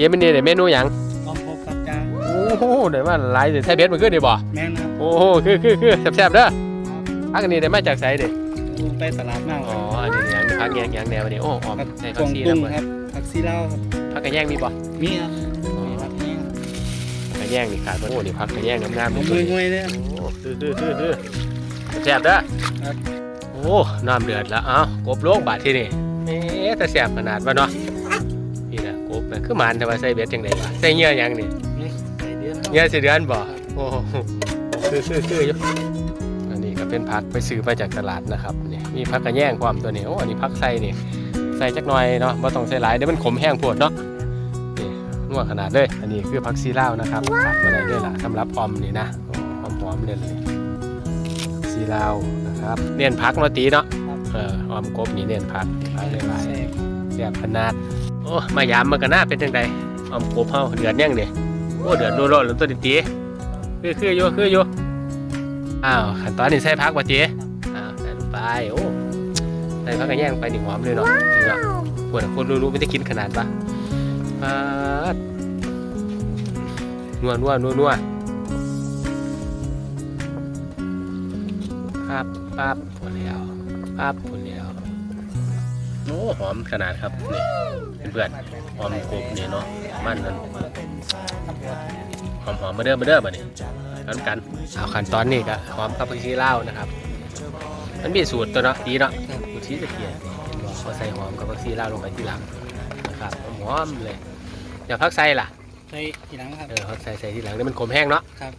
เตรียมเป็นนี่ได้เมนูหยังออมพบกับจ้าโอ้โหได้มาหลายสิใช้เบ็ดมันขึ้นได้บ่แม่นครับโอ้โหคือคือคือแซ่บๆเด้อพักอันนี้ได้มาจากไสเด้ไปตลาดมากอ๋ออันนี้หยังพักแยงหยังแนวนี้โอ้หอมผักใส่กผัวกงชีตุ้แล้วงบ่ครับผักซีลาวครับพักกระแยงมีบ่มีครับมีผักแห้งกระแยงนี่ขาดบ่โอ้นี่พักกระแยงงามๆผนี่มตัวมือนี้งวยเนี่ยโอ้คือคือคือคือแซ่บเด้อครับโอ้น้ำเดือดแล้วเอ้ากบโลงบาดที่นี่เอ๊ะแต่แซ่บขนาดว่าเนาะนี่นะกบนะ คือมันแต่ว่าใส่เบ็ดจังได๋วะใส่เหงื่อหยังนี่ใส่เดือนเหงื่อสิเดือนบ่โอ้โหคือคือคืออยู่อันนี้ก็เป็นผักไปซื้อมาจากตลาดนะครับนี่มีผักกระแยงความตัวนี้โอ้อันนี้ผักใส่นี่ใส่จักหน่อยเนาะบ่ต้องใส่หลายเดี๋ยวมันขมแห้งโพดเนาะนี่นัวขนาดเลยอันนี้คือผักซีลาวนะครับขาดบ่ได้เลยล่ะสำหรับออมนี่นะโอ้หอมๆเลยเลยซีลาวนะครับเน้นพักเนาะตีเนาะเออหอมกบนี่เน้นพักพักหลายใส่ๆ แซ่บขนาด โอ้มายามมากันหน้าเป็นจังไดอมกบเฮาเดือดยังเด้โอ้เดือดโลดๆแล้วตัวดิตีคือคืออยู่คืออยู่อ้าวขั้นตอนนี้ใส่พักบ่เจ๊อ้าวใส่ลงไปโอ้ใส่พักกระแย่งไปนี่หอมเลยเนาะนี่เนาะคนคนรู้ๆไม่ได้กินขนาดปะปาดนัวนัวนัวนัวปั๊บปั๊บผลแล้วปั๊บผลแล้ว โอ้หอมขนาดครับนี่เพื่อนๆหอมกรุบเนี่ยเนาะมันนั่นหอมหอมมาเด้อมาเด้อมาเนี่ยกันกันเอาขั้นตอนนี้ก็หอมกับผักชีลาวนะครับ มันมีสูตรตัวเนาะดีเนาะสูตรชีสเกียร์เห็นบอกเขาใส่หอมกับผักชีลาวลงไปทีหลังนะครับหอมๆเลยอย่าพักใส่ล่ะใส่ทีหลังครับเออพักใส่ใส่ทีหลังนี่มันขมแห้งเนาะครับ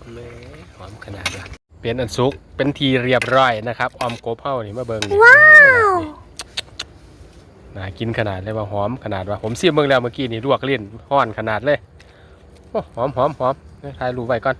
หอมขนาดนี้เป็นอันซุกเป็นทีเรียบร้อยนะครับออมโกบเฮ้านี่มาเบิ่งนี่ว้าว น่ากินขนาดเลยว่าหอมขนาดว่าผมซีมเบิ่อแล้วเมื่อกี้นี่ลวกลิ้นห้อนขนาดเลยโอ้หอมหอมหอมให้ทายรูปไว้ก่อน